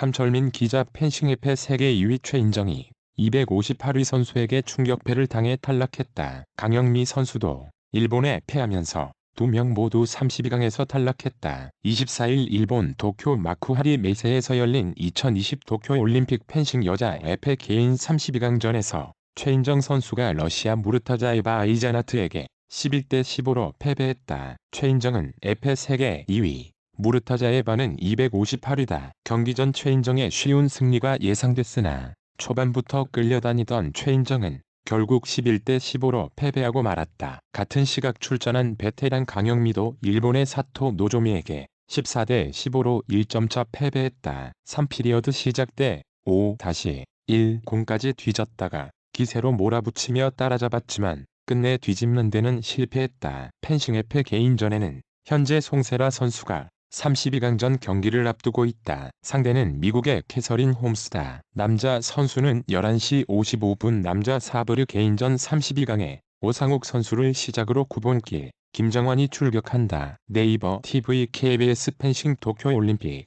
함철민 기자 펜싱협회 세계 2위 최인정이 258위 선수에게 충격패를 당해 탈락했다. 강영미 선수도 일본에 패하면서 두 명 모두 32강에서 탈락했다. 24일 일본 도쿄 마쿠하리 메세에서 열린 2020 도쿄올림픽 펜싱 여자 에페 개인 32강전에서 최인정 선수가 러시아 무르타자이바 아이자나트에게 11대 15로 패배했다. 최인정은 에페 세계 2위, 무르타자에바는 258위다. 경기 전 최인정의 쉬운 승리가 예상됐으나 초반부터 끌려다니던 최인정은 결국 11대 15로 패배하고 말았다. 같은 시각 출전한 베테랑 강영미도 일본의 사토 노조미에게 14대 15로 1점차 패배했다. 3피리어드 시작 때 5-1 공까지 뒤졌다가 기세로 몰아붙이며 따라잡았지만 끝내 뒤집는 데는 실패했다. 펜싱에페 개인전에는 현재 송세라 선수가 32강전 경기를 앞두고 있다. 상대는 미국의 캐서린 홈스다. 남자 선수는 11시 55분 남자 사브르 개인전 32강에 오상욱 선수를 시작으로 9번길 김정환이 출격한다. 네이버 TV KBS 펜싱 도쿄올림픽